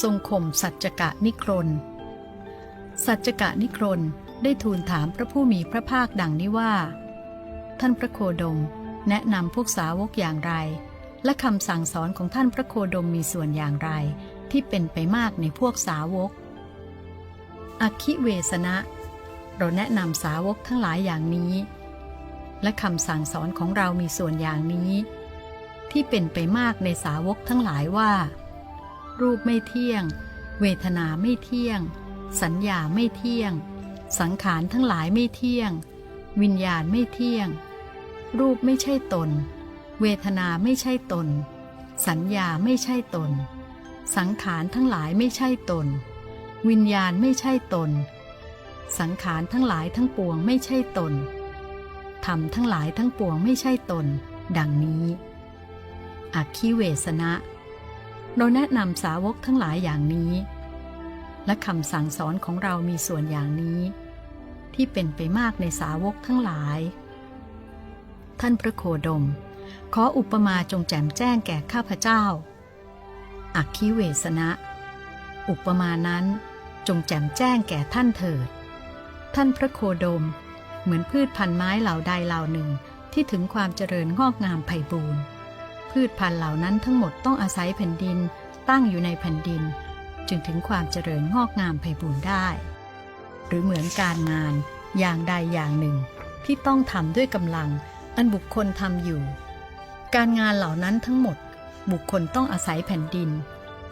ทรงข่มสัจจกะนิครน สัจจกะนิครนได้ทูลถามพระผู้มีพระภาคดังนี้ว่า ท่านพระโคดม แนะนำพวกสาวกอย่างไร และคำสั่งสอนของท่านพระโคดมมีส่วนอย่างไร ที่เป็นไปมากในพวกสาวก อคิเวสนะ เราแนะนำสาวกทั้งหลายอย่างนี้ และคำสั่งสอนของเรามีส่วนอย่างนี้ ที่เป็นไปมากในสาวกทั้งหลายว่า รูปไม่เที่ยง เวทนาไม่เที่ยง สัญญาไม่เที่ยง สังขารทั้งหลายไม่เที่ยง วิญญาณไม่เที่ยง รูปไม่ใช่ตน เวทนาไม่ใช่ตน สัญญาไม่ใช่ตน สังขารทั้งหลายไม่ใช่ตน วิญญาณไม่ใช่ตน สังขารทั้งหลายทั้งปวงไม่ใช่ตนธรรมทั้งหลายทั้งปวงไม่ใช่ตน ดังนี้อักขิเวสนะ เราแนะนำสาวกทั้งหลายอย่างนี้ และคำสั่งสอนของเรามีส่วนอย่างนี้ ที่เป็นไปมากในสาวกทั้งหลาย ท่านพระโคดม ขออุปมาจงแจมแจ้งแก่ข้าพเจ้า อักขิเวสนะ อุปมานั้นจงแจมแจ้งแก่ท่านเถิด ท่านพระโคดม เหมือนพืชพันไม้เหล่าใดเหล่าหนึ่งที่ถึงความเจริญงอกงามไพบูรณ์ พืชพันธุ์เหล่านั้นทั้งหมดต้องอาศัยแผ่นดินตั้งอยู่ในแผ่นดิน จึงถึงความเจริญงอกงามไพบูรณ์ได้ หรือเหมือนการงานอย่างใดอย่างหนึ่ง ที่ต้องทำด้วยกำลัง อันบุคคลทำอยู่ การงานเหล่านั้นทั้งหมด บุคคลต้องอาศัยแผ่นดิน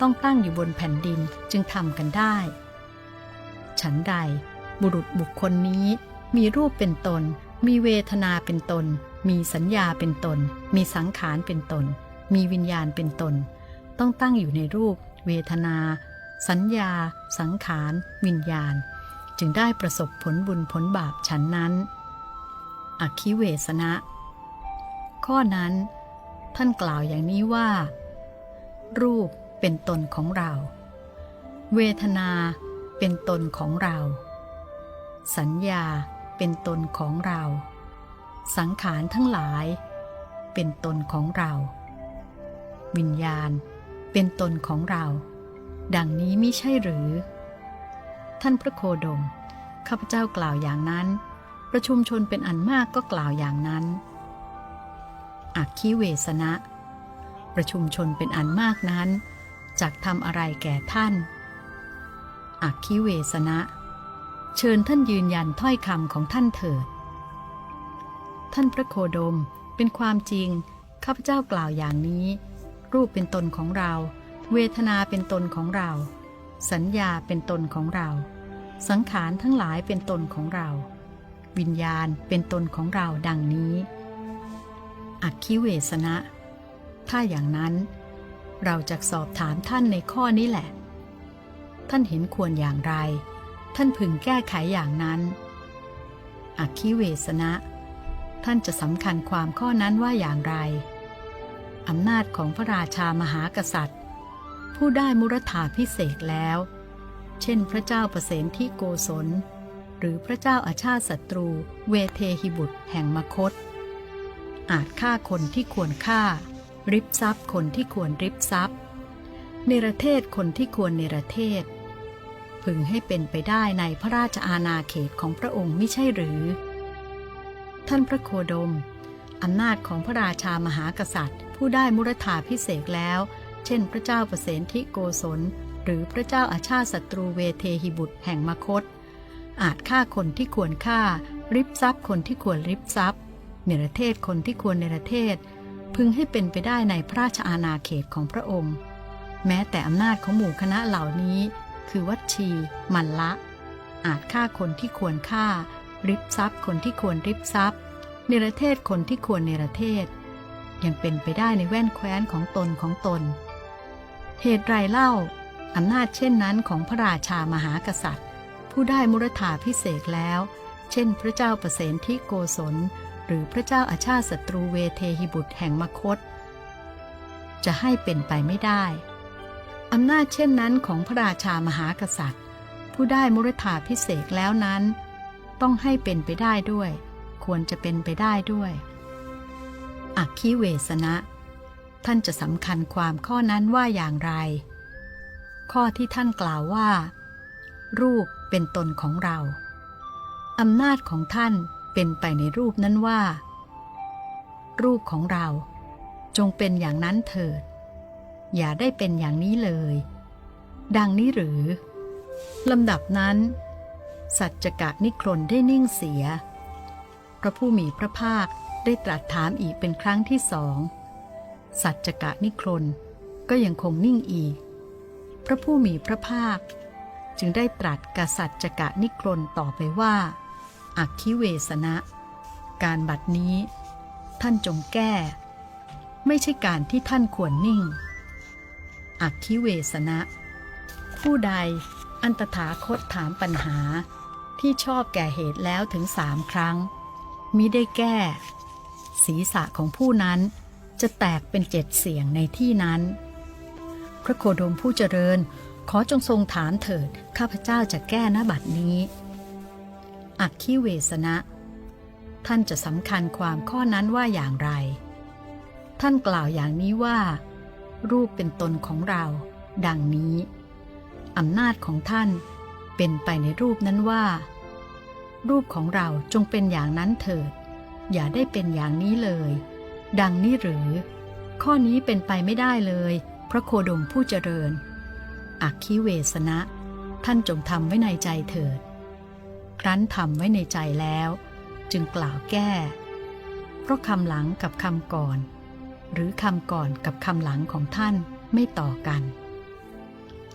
ต้องตั้งอยู่บนแผ่นดินจึงทำกันได้ ฉันใด บุรุษบุคคลนี้มีรูปเป็นตน มีเวทนาเป็นตน มีสัญญาเป็นตน มีสังขารเป็นตน มีวิญญาณเป็นตน ต้องตั้งอยู่ในรูป เวทนา สัญญา สังขาร วิญญาณ จึงได้ประสบผลบุญผลบาปฉันนั้น อคิเวสนะ ข้อนั้น ท่านกล่าวอย่างนี้ว่า รูปเป็นตนของเรา เวทนาเป็นตนของเรา สัญญา เป็นตนของเรา สังขารทั้งหลาย เป็นตนของเรา วิญญาณเป็นตนของเรา ดังนี้มิใช่หรือ ท่านพระโคดม ข้าพเจ้ากล่าวอย่างนั้น ประชุมชนเป็นอันมากก็กล่าวอย่างนั้นอักคิเวสนะ ประชุมชนเป็นอันมากนั้นจักทำอะไรแก่ท่านอักคิเวสนะ เชิญท่านยืนยันถ้อยคำของท่านเถิด ท่านพระโคดมเป็นความจริง ข้าพเจ้ากล่าวอย่างนี้ รูปเป็นตนของเรา เวทนาเป็นตนของเรา สัญญาเป็นตนของเรา สังขารทั้งหลายเป็นตนของเรา วิญญาณเป็นตนของเราดังนี้ อักคิเวสนะ ถ้าอย่างนั้น เราจะสอบถามท่านในข้อนี้แหละ ท่านเห็นควรอย่างไร ท่านพึงแก้ไขอย่างนั้นอักคิเวสนะ ท่านจะสำคัญความข้อนั้นว่าอย่างไร อำนาจของพระราชามหากษัตริย์ ผู้ได้มุรธาพิเศษแล้ว เช่นพระเจ้าประเสนที่โกศล หรือพระเจ้าอาชาติศัตรู เวเทหิบุตรแห่งมคต อาจฆ่าคนที่ควรฆ่า ริบทรัพย์คนที่ควรริบทรัพย์ เนรเทศคนที่ควรเนรเทศ พึงให้เป็นไปได้ในพระราชอาณาเขตของพระองค์ไม่ใช่หรือ ท่านพระโคดม อำนาจของพระราชามหากษัตริย์ ผู้ได้มุรธาพิเศษแล้ว เช่นพระเจ้าประเสนทิโกศล หรือพระเจ้าอาชาติศัตรูเวเทหิบุตรแห่งมคต อาจฆ่าคนที่ควรฆ่า ริบทรัพย์คนที่ควรริบทรัพย์ เนรเทศคนที่ควรเนรเทศ พึงให้เป็นไปได้ในพระราชอาณาเขตของพระองค์ แม้แต่อำนาจของหมู่คณะเหล่านี้ คือวัชีมันละ อาจฆ่าคนที่ควรฆ่า ริบทรัพย์คนที่ควรริบทรัพย์เนรเทศคนที่ควรเนรเทศ ยังเป็นไปได้ในแว่นแคว้นของตนของตน เหตุไรเล่าอำนาจเช่นนั้นของพระราชามหากษัตริย์ ผู้ได้มุรธาพิเศษแล้ว เช่นพระเจ้าประเสนที่โกศล หรือพระเจ้าอาชาติศัตรูเวเทหิบุตรแห่งมคต จะให้เป็นไปไม่ได้ อำนาจเช่นนั้นของพระราชามหากษัตริย์ ผู้ได้มุรธาพิเศษแล้วนั้น ต้องให้เป็นไปได้ด้วย ควรจะเป็นไปได้ด้วยอักคิเวสนะ ท่านจะสำคัญความข้อนั้นว่าอย่างไร ข้อที่ท่านกล่าวว่า รูปเป็นตนของเรา อำนาจของท่านเป็นไปในรูปนั้นว่า รูปของเรา จงเป็นอย่างนั้นเถิด อย่าได้เป็นอย่างนี้เลย ดังนี้หรือลำดับนั้น สัจจกะนิครนได้นิ่งเสีย พระผู้มีพระภาคได้ตรัสถามอีกเป็นครั้งที่สอง สัจจกะนิครนก็ยังคงนิ่งอีก พระผู้มีพระภาค จึงได้ตรัสกับสัจจกะนิครนต่อไปว่า อักขิเวสนะ การบัดนี้ ท่านจงแก้ ไม่ใช่การที่ท่านควรนิ่ง อักขิเวสนะ ผู้ใดอันตถาคตถามปัญหาที่ชอบแก่เหตุแล้วถึงสามครั้ง มิได้แก้ ศีรษะของผู้นั้นจะแตกเป็นเจ็ดเสียงในที่นั้น พระโคดมผู้เจริญขอจงทรงถามเถิด ข้าพเจ้าจะแก้ณบัดนี้ อักขิเวสนะ ท่านจะสำคัญความข้อนั้นว่าอย่างไร ท่านกล่าวอย่างนี้ว่า รูปเป็นตนของเรา ดังนี้อำนาจของท่านเป็นไปในรูปนั้นว่า รูปของเราจงเป็นอย่างนั้นเถิด อย่าได้เป็นอย่างนี้เลย ดังนี้หรือ ข้อนี้เป็นไปไม่ได้เลย พระโคดมผู้เจริญ อักขิเวสนะ ท่านจงทำไว้ในใจเถิด ครั้นทำไว้ในใจแล้ว จึงกล่าวแก้ เพราะคำหลังกับคำก่อน หรือคำก่อนกับคำหลังของท่านไม่ต่อกัน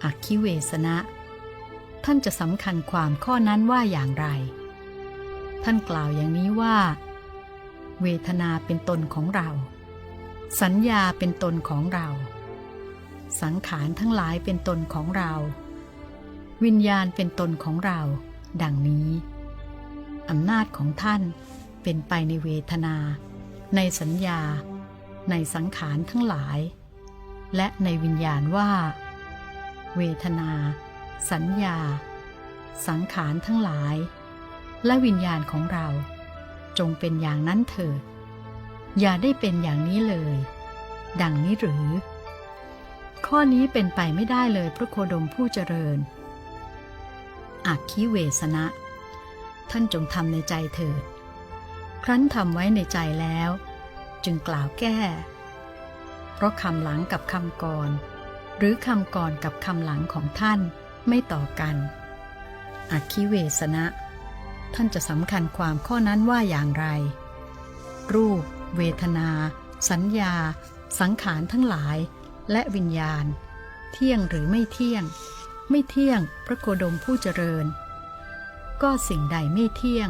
อักขิเวสนะ ท่านจะสำคัญความข้อนั้นว่าอย่างไร ท่านกล่าวอย่างนี้ว่า เวทนาเป็นตนของเรา สัญญาเป็นตนของเรา สังขารทั้งหลายเป็นตนของเรา วิญญาณเป็นตนของเรา ดังนี้ อำนาจของท่านเป็นไปในเวทนา ในสัญญา ในสังขารทั้งหลาย และในวิญญาณว่า เวทนา สัญญา สังขารทั้งหลาย และวิญญาณของเรา จงเป็นอย่างนั้นเถิดอย่าได้เป็นอย่างนี้เลย ดังนี้หรือ ข้อนี้เป็นไปไม่ได้เลยพระโคดมผู้เจริญอักขิเวสนะ ท่านจงทำในใจเถิด ครั้นทำไว้ในใจแล้ว จึงกล่าวแก้ เพราะคำหลังกับคำก่อน หรือคำก่อนกับคำหลังของท่านไม่ต่อกันอักขิเวสนะ ท่านจะสำคัญความข้อนั้นว่าอย่างไร รูป เวทนา สัญญา สังขารทั้งหลาย และวิญญาณ เที่ยงหรือไม่เที่ยง ไม่เที่ยงพระโคดมผู้เจริญ ก็สิ่งใดไม่เที่ยง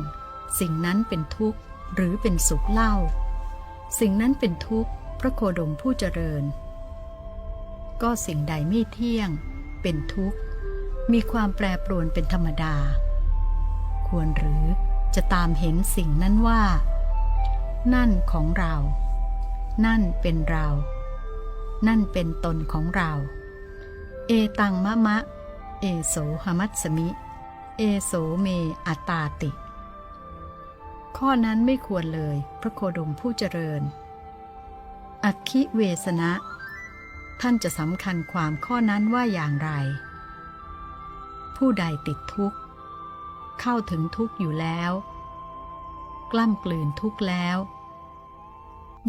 สิ่งนั้นเป็นทุกข์หรือเป็นสุขเล่า สิ่งนั้นเป็นทุกข์พระโคดมผู้เจริญ ก็สิ่งใดไม่เที่ยง เป็นทุกข์ มีความแปรปรวนเป็นธรรมดา ควรหรือจะตามเห็นสิ่งนั้นว่า นั่นของเรา นั่นเป็นเรา นั่นเป็นตนของเรา เอตังมะมะ เอโสหมัตสมิ เอโสเมอัตตาติ ข้อนั้นไม่ควรเลยพระโคดมผู้เจริญ อักขิเวสนะ ท่านจะสำคัญความข้อนั้นว่าอย่างไร ผู้ใดติดทุกข์ เข้าถึงทุกข์อยู่แล้ว กล้ำกลืนทุกข์แล้ว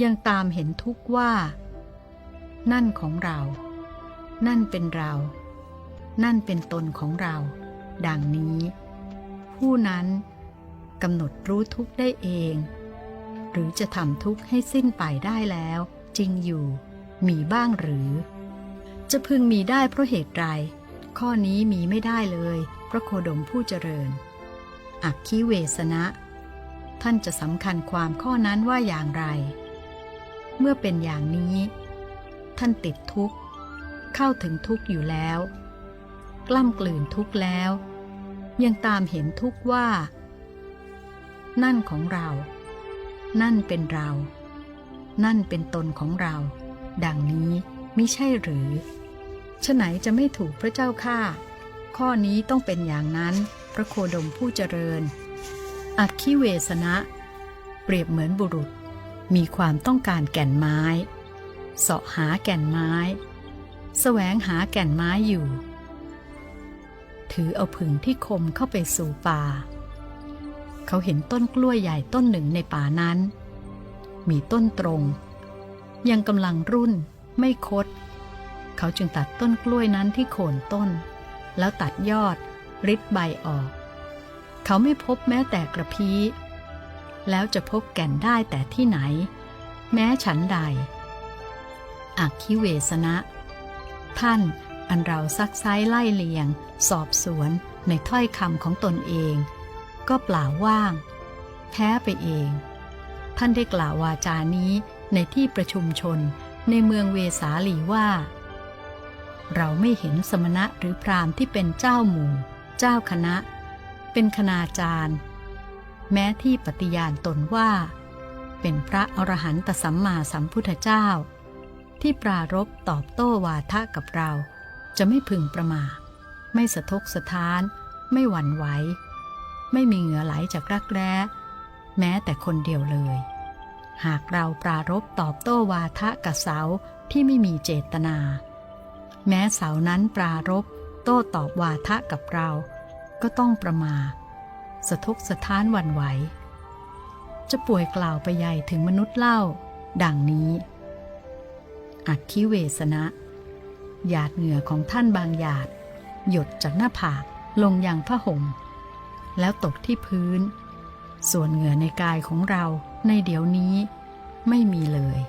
ยังตามเห็นทุกข์ว่า นั่นของเรา นั่นเป็นเรา นั่นเป็นตนของเรา ดังนี้ ผู้นั้น กำหนดรู้ทุกได้เอง หรือจะทำทุกข์ให้สิ้นไปได้แล้ว จริงอยู่ มีบ้างหรือ จะพึงมีได้เพราะเหตุไรข้อนี้มีไม่ได้เลย พระโคดมผู้เจริญ อักขิเวสนะ ท่านจะสำคัญความข้อนั้นว่าอย่างไร เมื่อเป็นอย่างนี้ ท่านติดทุกข์ เข้าถึงทุกข์อยู่แล้ว กล้ำกลืนทุกข์แล้ว ยังตามเห็นทุกข์ว่า นั่นของเรา นั่นเป็นเรา นั่นเป็นตนของเรา ดังนี้มิใช่หรือฉะไหนจะไม่ถูกพระเจ้าข้าข้อนี้ต้องเป็นอย่างนั้น พระโคดมผู้เจริญ อักขิเวสนะ เปรียบเหมือนบุรุษ มีความต้องการแก่นไม้ เสาะหาแก่นไม้แสวงหาแก่นไม้อยู่ ถือเอาผึ่งที่คมเข้าไปสู่ป่า เขาเห็นต้นกล้วยใหญ่ต้นหนึ่งในป่านั้น มีต้นตรง ยังกำลังรุ่นไม่คด เขาจึงตัดต้นกล้วยนั้นที่โคนต้น แล้วตัดยอดริดใบออก เขาไม่พบแม้แต่กระพี้แล้วจะพบแก่นได้แต่ที่ไหน แม้ฉันใดอักคิเวสนะ ท่านอันเราซักไซไล่เลียง สอบสวนในถ้อยคำของตนเอง ก็เปล่าว่าง แพ้ไปเอง ท่านได้กล่าววาจานี้ในที่ประชุมชนในเมืองเวสาลีว่า เราไม่เห็นสมณะหรือพราหมณ์ที่เป็นเจ้าหมู่ เจ้าคณะ เป็นคณาจารย์ แม้ที่ปฏิญาณตนว่า เป็นพระอรหันตสัมมาสัมพุทธเจ้า ที่ปรารบตอบโต้วาทะกับเรา จะไม่พึงประมาทไม่สะทกสะท้าน ไม่หวั่นไหว ไม่มีเหงื่อไหลจากรักแร้ แม้แต่คนเดียวเลย หากเราปรารบตอบโต้วาทะกับเสาที่ไม่มีเจตนา แม้เสานั้นปรารบโต้ตอบวาทะกับเรา ก็ต้องประมา สะทกสะท้านวันไหว จะป่วยกล่าวไปใหญ่ถึงมนุษย์เล่า ดังนี้ อักคิเวสนะ หยาดเหงื่อของท่านบางหยาด หยดจากหน้าผากลงยังผ้าห่ม แล้วตกที่พื้น ส่วนเหงื่อในกายของเราในเดี๋ยวนี้ไม่มีเลย